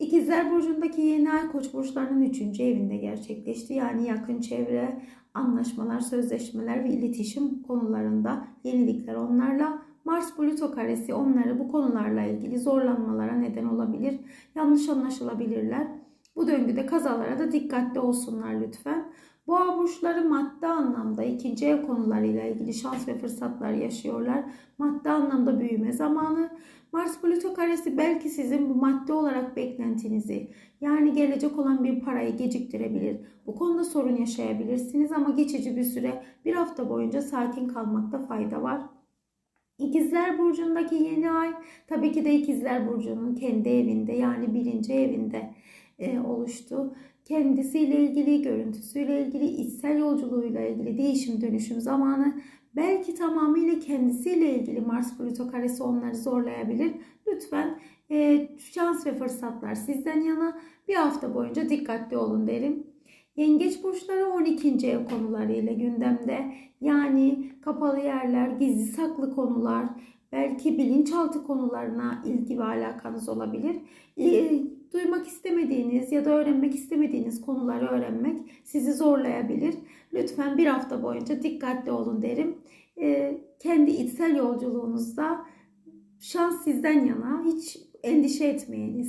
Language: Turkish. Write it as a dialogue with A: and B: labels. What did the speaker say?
A: İkizler Burcu'ndaki yeni ay Koç burçlarının 3. evinde gerçekleşti. Yani yakın çevre, anlaşmalar, sözleşmeler ve iletişim konularında yenilikler onlarla. Mars Plüto karesi onları bu konularla ilgili zorlanmalara neden olabilir. Yanlış anlaşılabilirler. Bu döngüde kazalara da dikkatli olsunlar lütfen. Boğa burçları madde anlamda ikinci ev konularıyla ilgili şans ve fırsatlar yaşıyorlar. Madde anlamda büyüme zamanı. Mars Plüto karesi belki sizin bu madde olarak beklentinizi yani gelecek olan bir parayı geciktirebilir. Bu konuda sorun yaşayabilirsiniz ama geçici bir süre bir hafta boyunca sakin kalmakta fayda var. İkizler Burcu'ndaki yeni ay tabii ki de İkizler Burcu'nun kendi evinde yani birinci evinde e, oluştu. Kendisiyle ilgili, görüntüsüyle ilgili, içsel yolculuğuyla ilgili değişim dönüşüm zamanı belki tamamıyla kendisiyle ilgili Mars Plüto karesi onları zorlayabilir. Lütfen e, şans ve fırsatlar sizden yana bir hafta boyunca dikkatli olun derim. Yengeç burçları 12. ev konularıyla gündemde. Yani kapalı yerler, gizli saklı konular, belki bilinçaltı konularına ilgi ve alakanız olabilir. E, duymak istemediğiniz ya da öğrenmek istemediğiniz konuları öğrenmek sizi zorlayabilir. Lütfen bir hafta boyunca dikkatli olun derim. E, kendi içsel yolculuğunuzda şans sizden yana hiç endişe etmeyiniz.